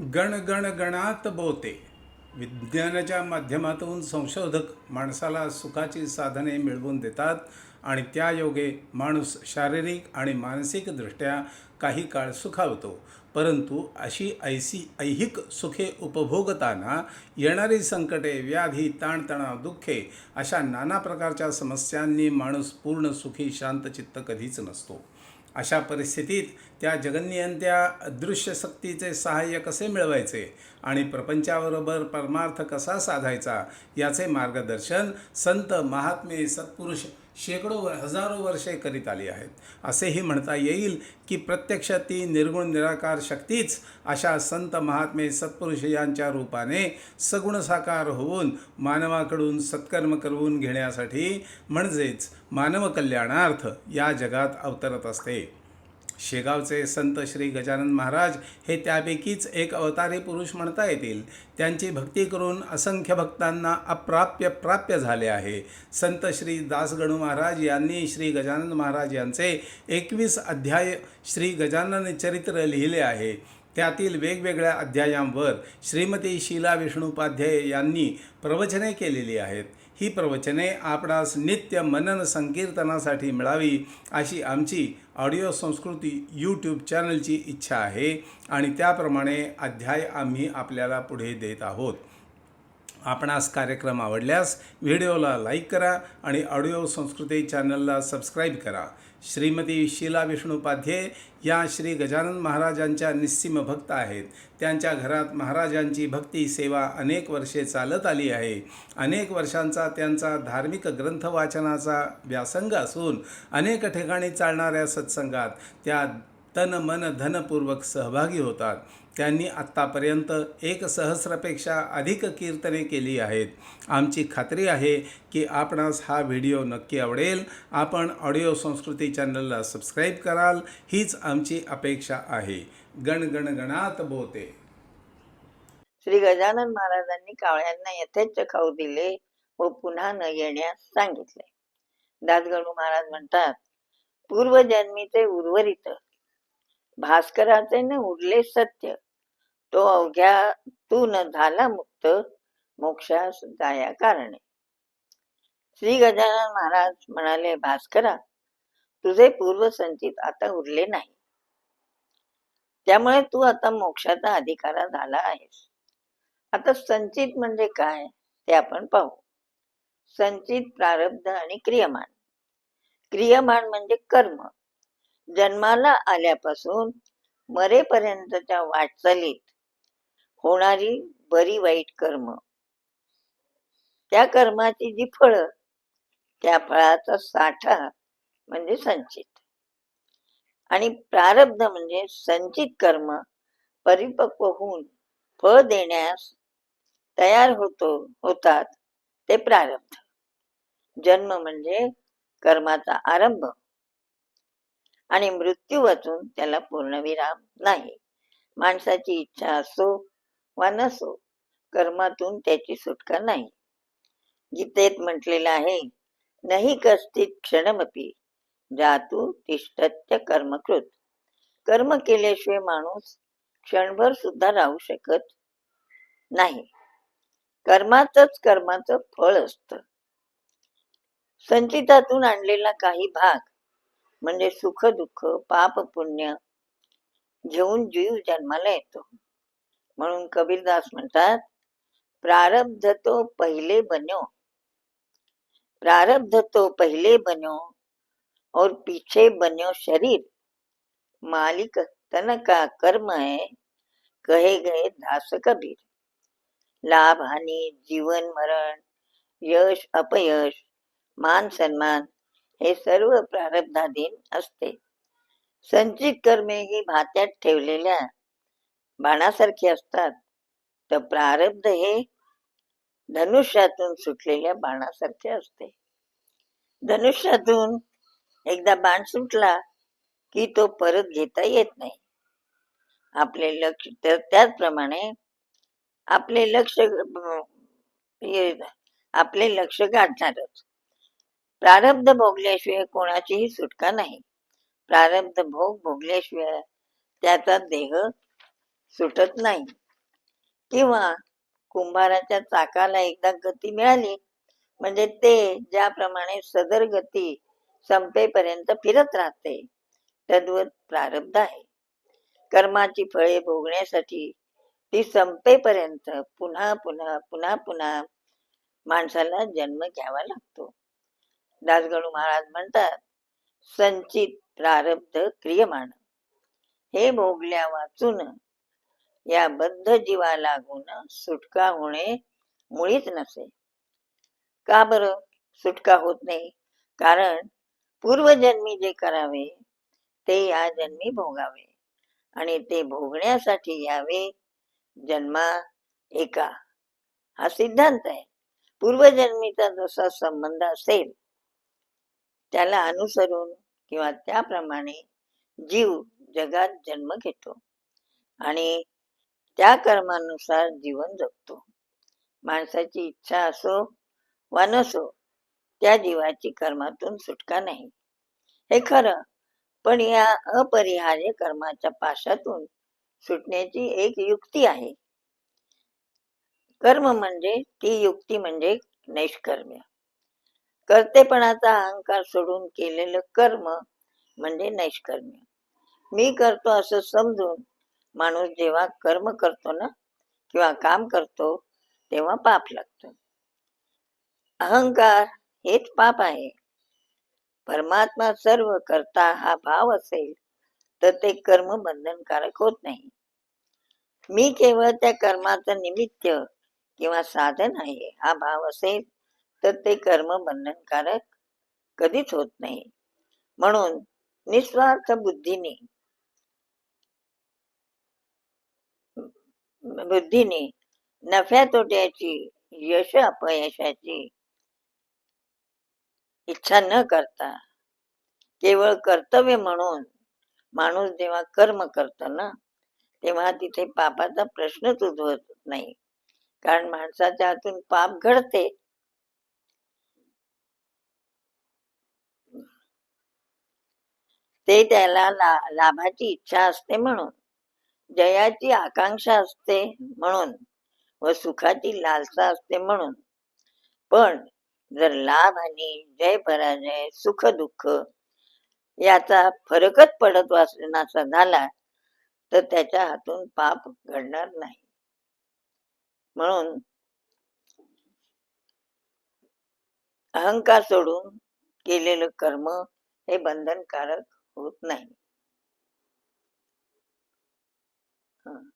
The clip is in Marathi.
गण गण गणात बोते विज्ञानाच्या माध्यमातून संशोधक माणसाला सुखाची साधने मिळवून देतात आणि त्या योगे माणूस शारीरिक आणि मानसिकदृष्ट्या काही काळ सुखावतो. परंतु अशी ऐसी ऐहिक सुखे उपभोगताना येणारी संकटे व्याधी ताणतणाव दुःखे अशा नाना प्रकारच्या समस्यांनी माणूस पूर्ण सुखी शांतचित्त कधीच नसतो. अशा परिस्थितीत त्या जगन्नियंत्या अदृश्य शक्तीचे सहाय्य कसे मिळवायचे आणि प्रपंचाबरोबर परमार्थ कसा साधायचा याचे मार्गदर्शन संत महात्मे सत्पुरुष शेकडो व- हजारो वर्षे करीत आली आहेत. असेही म्हणता येईल की प्रत्यक्ष ती निर्गुण निराकार शक्तीच अशा संत महात्मे सत्पुरुष यांच्या रूपाने सगुण साकार होऊन मानवाकडून सत्कर्म करवून घेण्यासाठी म्हणजेच मानवकल्याणार्थ या जगात अवतरत असते. शेगावचे संत श्री गजानन महाराज हे त्यापैकीच एक अवतारी पुरुष म्हणता येतील. त्यांची भक्ती करून असंख्य भक्तांना अप्राप्य प्राप्य झाले आहे. संत श्री दासगणू महाराज यांनी श्री गजानन महाराज यांचे एकवीस अध्याय श्री गजानन चरित्र लिहिले आहे. त्यातील वेगवेगळ्या अध्यायांवर श्रीमती शीला विष्णुपाध्याय यांनी प्रवचने केलेली आहेत. ही प्रवचने आपणास नित्य मनन संकीर्तनासाठी मिळावी अशी आमची ऑडिओ संस्कृती यूट्यूब चॅनलची इच्छा आहे. आणि त्याप्रमाणे अध्याय आम्ही आपल्याला पुढे देत आहोत. आपणास कार्यक्रम आवडल्यास व्हिडिओला लाईक करा आणि ऑडिओ संस्कृती चॅनलला सबस्क्राईब करा. श्रीमती शीला विष्णुपाध्ये या श्री गजानन महाराजांच्या निस्सीम भक्त आहेत. त्यांच्या घरात महाराजांची भक्ती सेवा अनेक वर्षे चालत आली आहे. अनेक वर्षांचा त्यांचा धार्मिक ग्रंथ वाचनाचा व्यासंग असून अनेक ठिकाणी चालणाऱ्या सत्संगात त्या तन मन धनपूर्वक सहभागी होतात. त्यांनी आत्तापर्यंत एक सहस्रापेक्षा अधिक कीर्तने केली आहेत. आमची खात्री आहे की आपणास हा व्हिडिओ नक्की आवडेल. आपण ऑडिओ संस्कृती चॅनलला सबस्क्राईब कराल. हीच आमची अपेक्षा आहे. गण बोते. श्री गजानन महाराजांनी कावळ्यांना यथेच्छ खाऊ दिले व पुन्हा न येण्यास सांगितले. दासगणू महाराज म्हणतात पूर्वजन्मीचे उर्वरित भास्कराचे न उरले सत्य तो अवघ्या तू न झाला मुक्त मोक्षास जाया कारणे. श्री गजानन महाराज म्हणाले भास्करा तुझे पूर्व संचित आता उरले नाही. त्यामुळे तू आता मोक्षाचा अधिकारा झाला आहेस. आता संचित म्हणजे काय ते आपण पाहू. संचित प्रारब्ध आणि क्रियमान क्रियमान म्हणजे कर्म. जन्माला आल्यापासून मरेपर्यंतच्या वाटचालीत होणारी बरी वाईट कर्म. त्या कर्माची जी फळं त्या फळाचा साठा म्हणजे संचित. आणि प्रारब्ध म्हणजे संचित कर्म परिपक्व होऊन फळ देण्यास तयार होतो होतात ते प्रारब्ध. जन्म म्हणजे कर्माचा आरंभ. आणि मृत्यू वाचून त्याला पूर्णविराम नाही. माणसाची इच्छा असो वा नसो कर्मातून त्याची सुटका नाही. गीतेत म्हटलेलं आहे नाही कस्तित क्षणमपी जातू तिष्ठत्य कर्मकृत. कर्म केल्याशिवाय माणूस क्षणभर सुद्धा राहू शकत नाही. कर्मातच कर्माचं फळ असत. संचितातून आणलेला काही भाग म्हणजे सुख दुःख पाप पुण्य घेऊन जीव जन्माला येतो. म्हणून कबीरदास म्हणतात, प्रारब्ध तो पहिले बन्यो. प्रारब्ध तो पहिले बन्यो और पीछे बन्यो शरीर। मालिक तन का कर्म है, कहे गए दास कबीर। लाभ, हानि, जीवन, मरण, यश, अपयश, मान सन्मान हे सर्व प्रारब्धाधीन असते। संचित कर्मे ही भात्यात ठेवलेल्या बाणासारखी असतात. तर प्रारब्ध हे धनुष्यातून सुटलेल्या बाणासारखे असते. धनुष्यातून एकदा बाण सुटला की तो परत घेता येत नाही. आपले लक्ष तर त्याचप्रमाणे आपले लक्ष हे- आपले लक्ष गाठणारच. प्रारब्ध भोगल्याशिवाय कोणाचीही सुटका नाही. प्रारब्ध भोग भोगल्याशिवाय त्याचा देह सुटत नाही. किंवा कुंभाराच्या चाकाला एकदा गती मिळाली म्हणजे ते ज्याप्रमाणे सदर गती संपेपर्यंत फिरत राहते तद्वत प्रारब्ध आहे. कर्माची फळे भोगण्यासाठी ती संपेपर्यंत पुन्हा पुन्हा पुन्हा पुन्हा माणसाला जन्म घ्यावा लागतो. दासगणू महाराज म्हणतात संचित प्रारब्ध क्रियमाण. हे भोगल्या वाचून या बद्ध जीवा लागून सुटका होणे मुळीच नसे. का बरं सुटका होत नाही? कारण पूर्वजन्मी जे करावे ते या जन्मी भोगावे. आणि ते भोगण्यासाठी यावे जन्मा एका. हा सिद्धांत आहे. पूर्वजन्मीचा जसा संबंध असेल त्याला अनुसरून किंवा त्याप्रमाणे जीव जगात जन्म घेतो. आणि त्या कर्मानुसार जीवन जगतो. माणसाची इच्छा असो वा नसो त्या जीवाची कर्मातून सुटका नाही. हे खरं पण या अपरिहार्य कर्माच्या पाशातून सुटण्याची एक युक्ती आहे. कर्म म्हणजे ती युक्ती म्हणजे नैष्कर्म्य कर्तेपणाचा अहंकार सोडून केलेलं कर्म म्हणजे नैष्कर्म्य मी करतो असं समजून माणूस जेव्हा कर्म करतो ना किंवा काम करतो तेव्हा पाप लागतं. अहंकार हेच पाप आहे. परमात्मा सर्व करता हा भाव असेल तर ते कर्म बंधनकारक होत नाही. मी केवळ त्या कर्माचं निमित्त किंवा साधन आहे हा भाव असेल तर ते कर्म बंधनकारक कधीच होत नाही. म्हणून निस्वार्थ बुद्धीने बुद्धीने नफ्या तोट्याची यश अपयशाची इच्छा न करता केवळ कर्तव्य म्हणून माणूस जेव्हा कर्म करतो ना तेव्हा तिथे पापाचा प्रश्नच उद्भवत नाही. कारण माणसाच्या हातून पाप घडते. ते त्याला ला, लाभाची इच्छा असते म्हणून. जयाची आकांक्षा असते म्हणून व सुखाची लालसा असते म्हणून. पण जर लाभ आणि जय पराजय सुख दुःख याचा फरकच पडत वाचनाचा झाला तर त्याच्या हातून पाप घडणार नाही. म्हणून अहंकार सोडून केलेलं कर्म हे बंधनकारक होत नाही. हं.